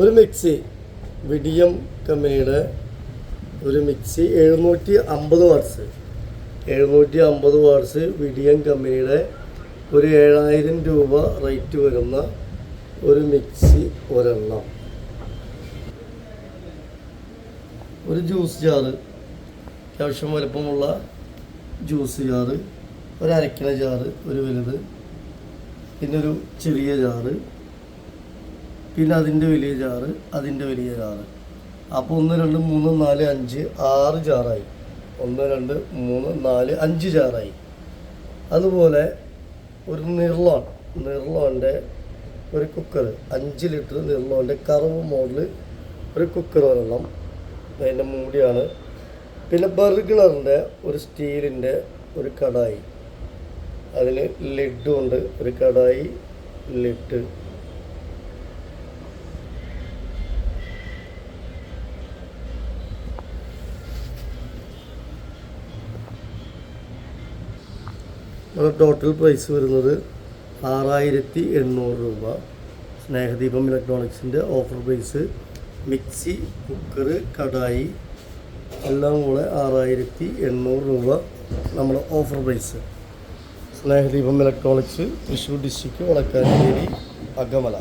ഒരു മിക്സി വിഡിയം കമ്പനിയുടെ ഒരു മിക്സി എഴുന്നൂറ്റി അമ്പത് വാട്ട്സ് എഴുന്നൂറ്റി അമ്പത് വാട്ട്സ് വിഡിയം കമ്പനിയുടെ ഒരു ഏഴായിരം രൂപ റേറ്റ് വരുന്ന ഒരു മിക്സി ഒരെണ്ണം. ഒരു ജ്യൂസ് ജാറ് അത്യാവശ്യം വലുപ്പമുള്ള ജ്യൂസ് ജാറ് ഒരു അരക്കില ജാറ് ഒരു വലുത്. പിന്നൊരു ചെറിയ ജാറ് പിന്നെ അതിന്റെ വലിയ ജാറ് അതിന്റെ വലിയ ജാറ്. അപ്പോൾ ഒന്ന് രണ്ട് മൂന്ന് നാല് അഞ്ച് ആറ് ജാറായി. ഒന്ന് രണ്ട് മൂന്ന് നാല് അഞ്ച് ജാറായി. അതുപോലെ ഒരു നിർലോൺ നിർലോന്റെ ഒരു കുക്കർ അഞ്ച് ലിറ്റർ നിർലോന്റെ കറവ് മോഡൽ ഒരു കുക്കർ ഒരെണ്ണം അതിന്റെ മൂടിയാണ്. പിന്നെ ബർഗണറിന്റെ ഒരു സ്റ്റീലിന്റെ ഒരു കടായി. അതിന് ലെഡുണ്ട് ഒരു കടായി ലിഡ്. ടോട്ടൽ പ്രൈസ് വരുന്നത് ആറായിരത്തി എണ്ണൂറ് രൂപ. സ്നേഹദീപം ഇലക്ട്രോണിക്സിന്റെ offer price mixie cooker kadai എല്ലാം കൂടെ ആറായിരത്തി എണ്ണൂറ് രൂപ നമ്മുടെ offer price Snehadeepam electronics Thrissur district Vadakkanchery Akamala.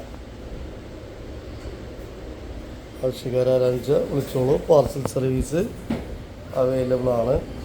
ആവശ്യക്കാരാരാണെന്ന് വിളിച്ചോളൂ. പാർസൽ സർവീസ് അവൈലബിൾ ആണ്.